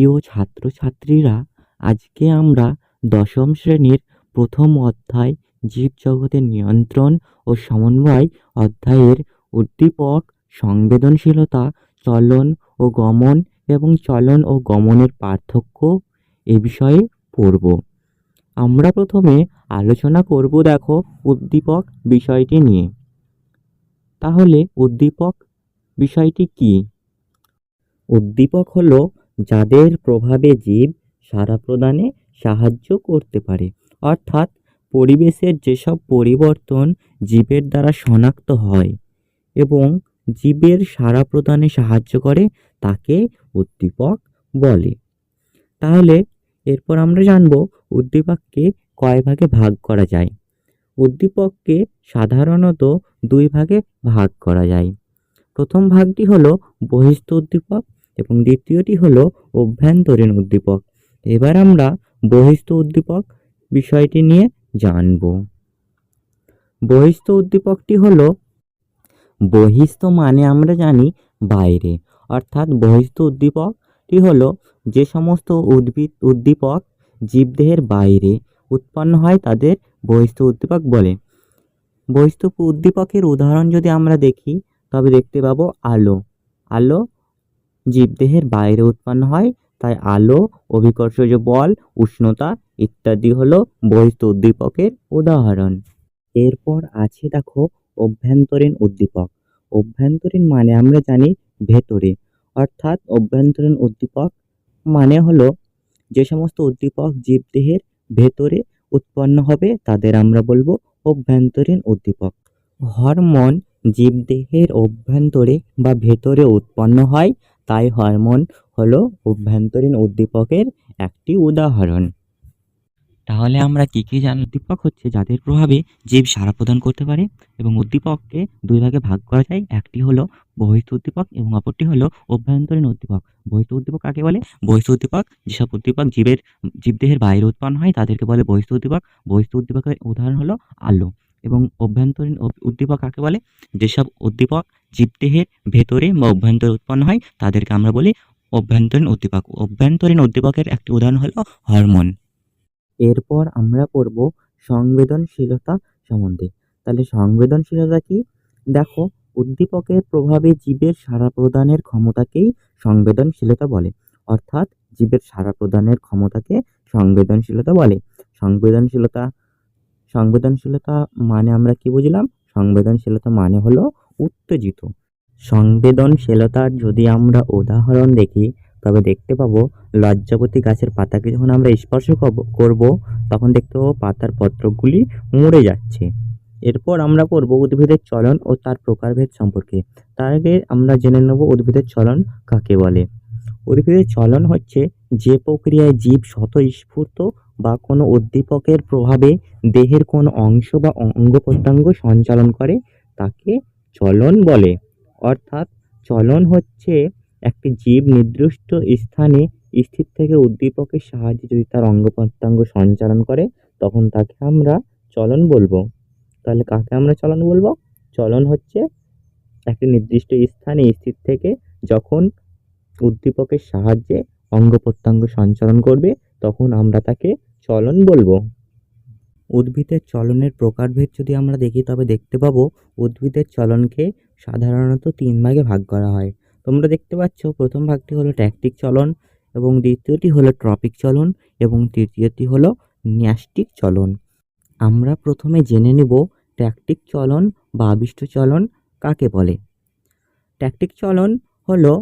প্রিয় ছাত্রছাত্রীরা আজকে আমরা দশম শ্রেণির প্রথম অধ্যায় জীবজগতের নিয়ন্ত্রণ ও সমন্বয় অধ্যায়ের উদ্দীপক, সংবেদনশীলতা, চলন ও গমন এবং চলন ও গমনের পার্থক্য এ বিষয়ে পড়ব। আমরা প্রথমে আলোচনা করব দেখো উদ্দীপক বিষয়টি নিয়ে। তাহলে উদ্দীপক বিষয়টি কী? উদ্দীপক হলো যাদের প্রভাবে জীব সারা প্রদানে সাহায্য করতে পারে। অর্থাৎ পরিবেশের যেসব পরিবর্তন জীবের দ্বারা শনাক্ত হয় এবং জীবের সারা প্রদানে সাহায্য করে তাকে উদ্দীপক বলে। তাহলে এরপর আমরা জানব উদ্দীপককে কয় ভাগে ভাগ করা যায়। উদ্দীপককে সাধারণত দুই ভাগে ভাগ করা যায়। প্রথম ভাগটি হলো বহিস্থ উদ্দীপক এবং দ্বিতীয়টি হলো অভ্যন্তরীণ উদ্দীপক। এবার আমরা বহিস্থ উদ্দীপক বিষয়টি নিয়ে জানব। বহিস্থ উদ্দীপকটি হলো, বহিস্থ মানে আমরা জানি বাইরে। অর্থাৎ বহিস্থ উদ্দীপকটি হলো যে সমস্ত উদ্ভিদ, উদ্দীপক জীবদেহের বাইরে উৎপন্ন হয় তাদের বহিস্থ উদ্দীপক বলে। বহিস্থ উদ্দীপকের উদাহরণ যদি আমরা দেখি, তবে দেখতে পাবো আলো। আলো জীবদেহের বাইরে উৎপন্ন হয়, তাই আলো, অভিকর্ষজ বল, উষ্ণতা ইত্যাদি হলো বহিস্থ উদ্দীপকের উদাহরণ। এরপর আছে দেখো অভ্যন্তরীণ উদ্দীপক। অভ্যন্তরীণ মানে আমরা জানি ভেতরে। অর্থাৎ অভ্যন্তরীণ উদ্দীপক মানে হলো যে সমস্ত উদ্দীপক জীবদেহের ভেতরে উৎপন্ন হবে, তাদের আমরা বলব অভ্যন্তরীণ উদ্দীপক। হরমোন জীবদেহের অভ্যন্তরে বা ভেতরে উৎপন্ন হয় তাই হরমোন হলো অভ্যন্তরীণ উদ্দীপকের একটি উদাহরণ। তাহলে আমরা কী কী জানি উদ্দীপক হচ্ছে যাদের প্রভাবে জীব সারা প্রদান করতে পারে এবং উদ্দীপককে দুই ভাগে ভাগ করা যায়। একটি হলো বহিস্থ উদ্দীপক এবং অপরটি হলো অভ্যন্তরীণ উদ্দীপক। বহিস্থ উদ্দীপক কাকে বলে? বহিস্থ উদ্দীপক যেসব উদ্দীপক জীবের জীবদেহের বাইরে উৎপন্ন হয় তাদেরকে বলে বহিস্থ উদ্দীপক। বহিস্থ উদ্দীপকের উদাহরণ হলো আলো। এবং অভ্যন্তরীণ উদ্দীপক কাকে বলে? যেসব উদ্দীপক জীবদেহের ভেতরে বা অভ্যন্তরে উৎপন্ন হয়, তাদেরকে আমরা বলি অভ্যন্তরীণ উদ্দীপক। অভ্যন্তরীণ উদ্দীপকের একটি উদাহরণ হলো হরমোন। এরপর আমরা পড়ব সংবেদনশীলতা সম্বন্ধে। তাহলে সংবেদনশীলতা কি? দেখো, উদ্দীপকের প্রভাবে জীবের সারা প্রদানের ক্ষমতাকেই সংবেদনশীলতা বলে। অর্থাৎ জীবের সারা প্রদানের ক্ষমতাকে সংবেদনশীলতা বলে। সংবেদনশীলতা সংবেদনশীলতা মানে আমরা কি বুঝলাম? সংবেদনশীলতা মানে হলো উত্তেজিত। সংবেদনশীলতার যদি আমরা উদাহরণ দেখি, তবে দেখতে পাবো লজ্জাবতী গাছের পাতাকে যখন আমরা স্পর্শ করব, তখন দেখতে পাবো পাতার পত্রগুলি মরে যাচ্ছে। এরপর আমরা পড়ব উদ্ভিদের চলন ও তার প্রকারভেদ সম্পর্কে। তার আগে আমরা জেনে নেব উদ্ভিদের চলন কাকে বলে। উদ্ভিদের চলন হচ্ছে যে প্রক্রিয়ায় জীব স্বতঃস্ফূর্ত বা কোনো উদ্দীপকের প্রভাবে দেহের কোনো অংশ বা অঙ্গ প্রত্যঙ্গ সঞ্চালন করে, তাকে চলন বলে। অর্থাৎ চলন হচ্ছে একটি জীব নির্দিষ্ট স্থানে স্থির থেকে উদ্দীপকের সাহায্যে যদি তার অঙ্গ প্রত্যঙ্গ সঞ্চালন করে, তখন তাকে আমরা চলন বলব। তাহলে কাকে আমরা চলন বলব? চলন হচ্ছে একটি নির্দিষ্ট স্থানে স্থির থেকে যখন উদ্দীপকের সাহায্যে অঙ্গ প্রত্যঙ্গ সঞ্চালন করবে, তখন আমরা তাকে চলন বলব? উদ্ভিদের চলনের প্রকারভেদ যদি আমরা দেখি, তবে দেখতে পাবো উদ্ভিদের চলনকে সাধারণত তিন ভাগে ভাগ করা হয়। তোমরা দেখতে পাচ্ছ, প্রথম ভাগটি হলো ট্যাকটিক চলন এবং দ্বিতীয়টি হলো ট্রপিক চলন এবং তৃতীয়টি হলো ন্যাস্টিক চলন। আমরা প্রথমে জেনে নেব ট্যাকটিক চলন বা আবিষ্ট চলন কাকে বলে। ট্যাকটিক চলন হলো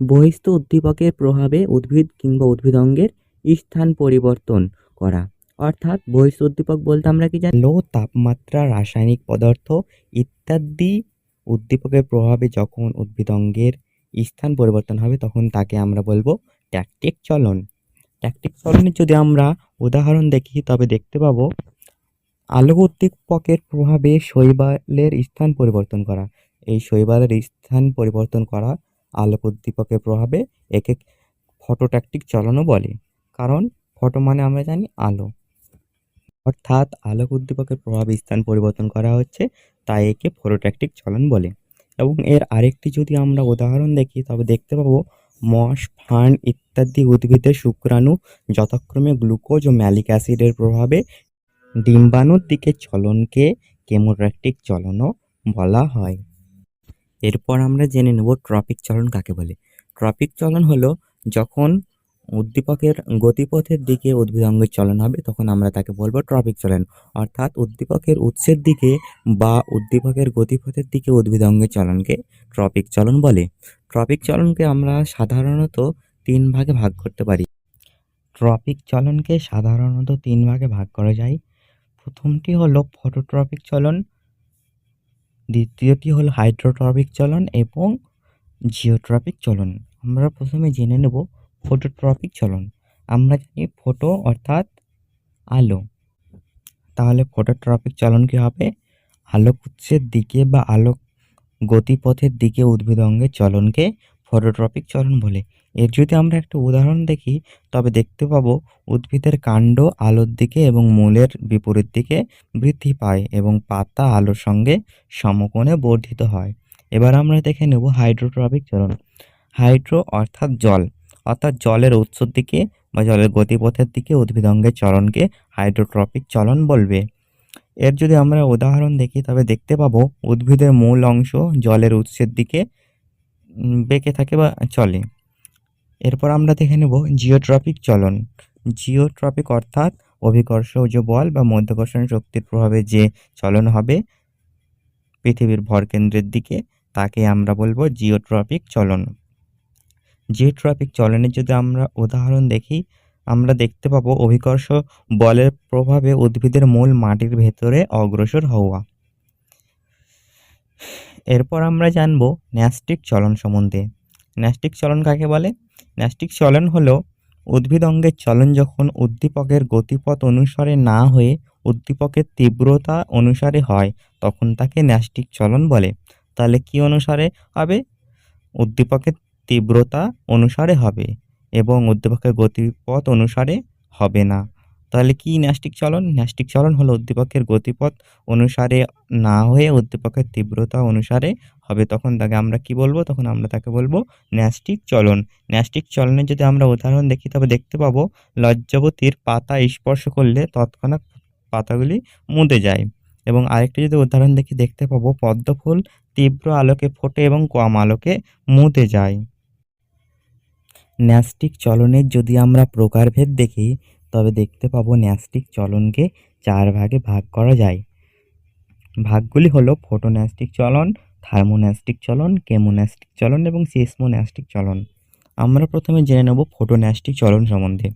বহিস্থ উদ্দীপকের প্রভাবে উদ্ভিদ কিংবা উদ্ভিদঙ্গের স্থান পরিবর্তন করা। অর্থাৎ বহিস্থ উদ্দীপক বলতে আমরা কি জানি? লো তাপমাত্রা রাসায়নিক পদার্থ ইত্যাদি উদ্দীপকের প্রভাবে যখন উদ্ভিদ অঙ্গের স্থান পরিবর্তন হবে, তখন তাকে আমরা বলব ট্যাকটিক চলন। ট্যাকটিক চলনের যদি আমরা উদাহরণ দেখি, তবে দেখতে পাবো আলোক উদ্দীপকের প্রভাবে শৈবালের স্থান পরিবর্তন করা। এই শৈবালের স্থান পরিবর্তন করা আলোক উদ্দীপকের প্রভাবে একে ফটোট্যাকটিক চলনও বলে। কারণ ফটো মানে আমরা জানি আলো। অর্থাৎ আলোক উদ্দীপকের প্রভাবে স্থান পরিবর্তন করা হচ্ছে, তাই একে ফটোট্যাকটিক চলন বলে। এবং এর আরেকটি যদি আমরা উদাহরণ দেখি, তবে দেখতে পাবো মস ফান ইত্যাদি উদ্ভিদের শুক্রাণু যথাক্রমে গ্লুকোজ ও ম্যালিক অ্যাসিডের প্রভাবে ডিম্বাণুর দিকে চলনকে কেমোরেক্টিক চলনও বলা হয়। এরপর আমরা জেনে নেব ট্রপিক চলন কাকে বলে। ট্রপিক চলন হলো যখন উদ্দীপকের গতিপথের দিকে উদ্ভিদাঙ্গের চলন হবে, তখন আমরা তাকে বলব ট্রপিক চলন। অর্থাৎ উদ্দীপকের উৎসের দিকে বা উদ্দীপকের গতিপথের দিকে উদ্ভিদাঙ্গের চলনকে ট্রপিক চলন বলে। ট্রপিক চলনকে আমরা সাধারণত তিন ভাগে ভাগ করতে পারি। ট্রপিক চলনকে সাধারণত তিন ভাগে ভাগ করা যায়। প্রথমটি হলো ফটোট্রপিক চলন, দ্বিতীয়টি হলো হাইড্রোট্রপিক চলন এবং জিওট্রপিক চলন। আমরা প্রথমে জেনে নেব ফটোট্রপিক চলন আমরা জানি ফটো অর্থাৎ আলো। তাহলে ফটোট্রপিক চলন কী হবে? আলোক উৎসের দিকে বা আলোক গতিপথের দিকে উদ্ভিদ অঙ্গের চলনকে ফটোট্রপিক চলন বলে। এর যদি আমরা একটা উদাহরণ দেখি, তবে দেখতে পাবো উদ্ভিদের কাণ্ড আলোর দিকে এবং মূলের বিপরীত দিকে বৃদ্ধি পায় এবং পাতা আলোর সঙ্গে সমকোণে বর্ধিত হয়। এবার আমরা দেখে নেব হাইড্রোট্রপিক চলন হাইড্রো অর্থাৎ জল। অর্থাৎ জলের উৎসর দিকে বা জলের গতিপথের দিকে উদ্ভিদ অঙ্গের চলনকে হাইড্রোট্রপিক চলন বলবে। এর যদি আমরা উদাহরণ দেখি, তবে দেখতে পাবো উদ্ভিদের মূল অংশ জলের উৎসের দিকে বেঁকে থাকে বা চলে। এরপর আমরা দেখে নেব জিওট্রপিক চলন। জিওট্রপিক অর্থাৎ অভিকর্ষজ বল বা মধ্যাকর্ষণ শক্তির প্রভাবে যে চলন হবে পৃথিবীর ভরকেন্দ্রের দিকে, তাকে আমরা বলব জিওট্রপিক চলন। জিওট্রপিক চলনের যদি আমরা উদাহরণ দেখি, আমরা দেখতে পাবো অভিকর্ষ বলের প্রভাবে উদ্ভিদের মূল মাটির ভেতরে অগ্রসর হওয়া। এরপর আমরা জানব ন্যাস্টিক চলন সম্বন্ধে। ন্যাস্টিক চলন কাকে বলে? ন্যাস্টিক চলন হলো উদ্ভিদ অঙ্গের চলন যখন উদ্দীপকের গতিপথ অনুসারে না হয়ে উদ্দীপকের তীব্রতা অনুসারে হয়, তখন তাকে ন্যাস্টিক চলন বলে। তাহলে কি অনুসারে হবে? উদ্দীপকের তীব্রতা অনুসারে হবে এবং উদ্দীপকের গতিপথ অনুসারে হবে না। তাহলে কি ন্যাস্টিক চলন? ন্যাস্টিক চলন হলো উদ্দীপকের গতিপথ অনুসারে না হয়ে উদ্দীপকের তীব্রতা অনুসারে হবে। তখন তাকে আমরা কি বলব? তখন আমরা তাকে বলব ন্যাস্টিক চলন। ন্যাস্টিক চলনের যদি আমরা উদাহরণ দেখি, তবে দেখতে পাবো লজ্জাবতীর পাতা স্পর্শ করলে তৎক্ষণাৎ পাতাগুলি মুদে যায়। এবং আরেকটি যদি উদাহরণ দেখি, দেখতে পাবো পদ্মফুল তীব্র আলোকে ফোটে এবং কম আলোকে মুদে যায়। ন্যাস্টিক চলনের যদি আমরা প্রকারভেদ দেখি, তবে দেখতে পাবো ন্যাস্টিক চলনকে চার ভাগে ভাগ করা যায়। ভাগগুলি হলো ফোটোন্যাস্টিক চলন, থার্মোন্যাস্টিক চলন, কেমোন্যাস্টিক চলন এবং সিসমোন্যাস্টিক চলন। আমরা প্রথমে জেনে নেব ফোটোন্যাস্টিক চলন সম্বন্ধে।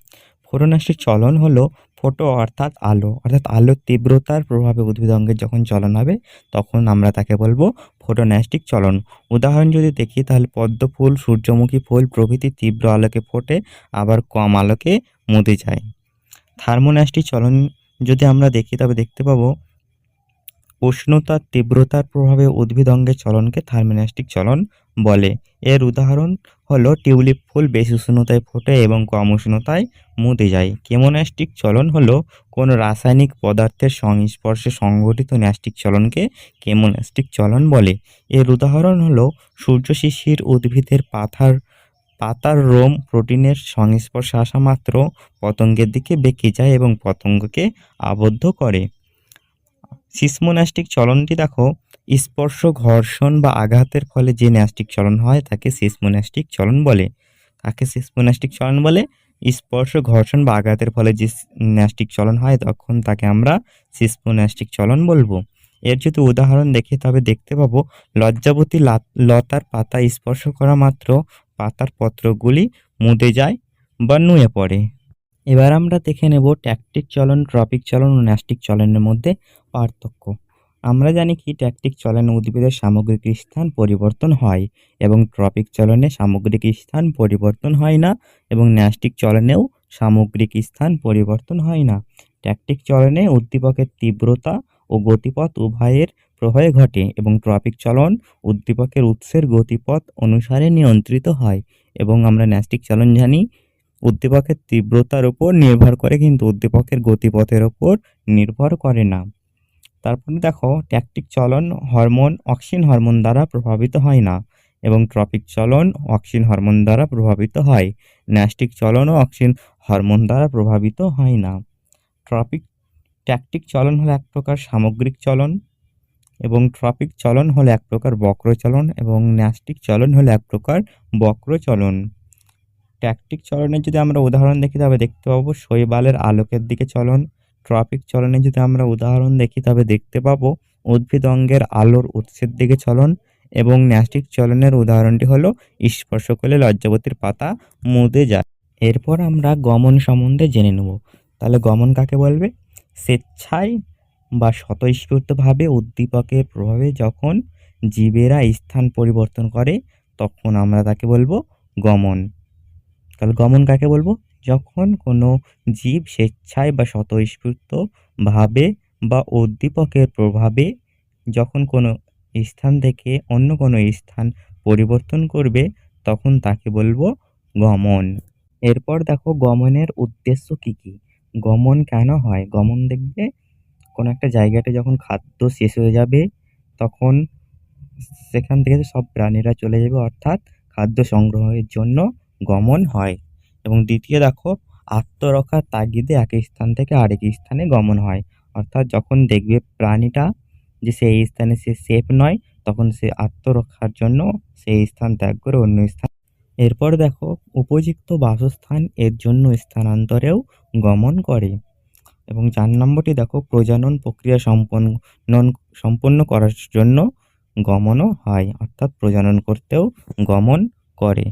ফোটোন্যাস্টিক চলন হলো ফোটো অর্থাৎ আলো, অর্থাৎ আলোর তীব্রতার প্রভাবে উদ্ভিদ অঙ্গের যখন চলন হবে, তখন আমরা তাকে বলব ফোটোন্যাস্টিক চলন। উদাহরণ যদি দেখি, তাহলে পদ্ম ফুল, সূর্যমুখী ফুল প্রভৃতি তীব্র আলোকে ফোটে, আবার কম আলোকে মুদে যায়। থার্মোন্যাস্টিক চলন যদি আমরা দেখি, তবে দেখতে পাবো উষ্ণতার তীব্রতার প্রভাবে উদ্ভিদ অঙ্গের চলনকে থার্মোন্যাস্টিক চলন বলে। এর উদাহরণ হলো টিউলিপ ফুল বেশি উষ্ণতায় ফোটে এবং কম উষ্ণতায় মুদে যায়। কেমোন্যাস্টিক চলন হলো কোনো রাসায়নিক পদার্থের সংস্পর্শে সংঘটিত ন্যাস্টিক চলনকে কেমোন্যাস্টিক চলন বলে। এর উদাহরণ হলো সূর্য শিশির উদ্ভিদের পাথার, পাতার রোম প্রোটিনের সংস্পর্শে আসা মাত্র পতঙ্গের দিকে বেঁকে যায় এবং পতঙ্গকে আবদ্ধ করে। সিসমোন্যাস্টিক চলনটি দেখো, স্পর্শ, ঘর্ষণ বা আঘাতের ফলে যে ন্যাস্টিক চলন হয় তাকে সিসমোন্যাস্টিক চলন বলে। তাকে সিসমোন্যাস্টিক চলন বলে? স্পর্শ, ঘর্ষণ বা আঘাতের ফলে যে ন্যাস্টিক চলন হয় তখন তাকে আমরা সিসমোন্যাস্টিক চলন বলব। এর যদি উদাহরণ দেখি, তবে দেখতে পাবো, লজ্জাবতী লতার পাতা স্পর্শ করা মাত্র পাতার পত্রগুলি মুদে যায় বা নুয়ে পড়ে। এবার আমরা দেখে নেব ট্যাকটিক চলন, ট্রপিক চলন ও ন্যাস্টিক চলনের মধ্যে পার্থক্য। আমরা জানি কি ট্যাকটিক চলনে উদ্ভিদের সামগ্রিক স্থান পরিবর্তন হয় এবং ট্রপিক চলনে সামগ্রিক স্থান পরিবর্তন হয় না এবং ন্যাস্টিক চলনেও সামগ্রিক স্থান পরিবর্তন হয় না। ট্যাকটিক চলনে উদ্দীপকের তীব্রতা ও গতিপথ উভয়ের প্রভাবে ঘটে এবং ট্রপিক চলন উদ্দীপকের উৎসের গতিপথ অনুসারে নিয়ন্ত্রিত হয় এবং আমরা ন্যাস্টিক চলন জানি উদ্দীপকের তীব্রতার উপর নির্ভর করে কিন্তু উদ্দীপকের গতিপথের উপর নির্ভর করে না। তারপরে দেখো ট্যাকটিক চলন হরমোন অক্সিন হরমোন দ্বারা প্রভাবিত হয় না এবং ট্রপিক চলন অক্সিন হরমোন দ্বারা প্রভাবিত হয়। ন্যাস্টিক চলনও অক্সিন হরমোন দ্বারা প্রভাবিত হয় না। ট্রপিক ট্যাকটিক চলন হলো এক প্রকার সামগ্রিক চলন এবং ট্রপিক চলন হলো এক প্রকার বক্র চলন এবং ন্যাস্টিক চলন হলো এক প্রকার বক্র চলন। ট্যাকটিক চলনের যদি আমরা উদাহরণ দেখি, তবে দেখতে পাবো, শৈবালের আলোকের দিকে চলন ট্রপিক চলনে যদি আমরা উদাহরণ দেখি, তবে দেখতে পাবো উদ্ভিদ অঙ্গের আলোর উৎসের দিকে চলন এবং ন্যাস্টিক চলনের উদাহরণটি হলো স্পর্শ করলে লজ্জাবতীর পাতা মুদে যায়। এরপর আমরা গমন সম্বন্ধে জেনে নেব। তাহলে গমন কাকে বলবে? স্বেচ্ছায় বা স্বতঃস্ফূর্তভাবে উদ্দীপকের প্রভাবে যখন জীবেরা স্থান পরিবর্তন করে, তখন আমরা তাকে বলব গমন। তাহলে গমন কাকে বলব? যখন কোনো জীব স্বেচ্ছায় বা স্বতঃস্ফূর্তভাবে বা উদ্দীপকের প্রভাবে যখন কোনো স্থান থেকে অন্য কোনো স্থান পরিবর্তন করবে, তখন তাকে বলব গমন। এরপর দেখো গমনের উদ্দেশ্য কী কী? গমন কেন হয়? গমন দেখবে কোনো একটা জায়গাতে যখন খাদ্য শেষ হয়ে যাবে, তখন সেখান থেকে সব প্রাণীরা চলে যাবে, অর্থাৎ খাদ্য সংগ্রহের জন্য গমন হয়। এবং দ্বিতীয় দেখো আত্মরক্ষার তাগিদে এক স্থান থেকে আরেক স্থানে গমন হয়। অর্থাৎ যখন দেখবে প্রাণীটা যে সেই স্থানে সে সেফ নয়, তখন সে আত্মরক্ষার জন্য সেই স্থান ত্যাগ করে অন্য স্থান। এরপর দেখো, উপযুক্ত বাসস্থান এর জন্য স্থানান্তরেও গমন করে। এবং চার নম্বরটি দেখো, প্রজনন প্রক্রিয়া সম্পন্ন সম্পন্ন করার জন্য গমনও হয়। অর্থাৎ প্রজনন করতেও গমন করে।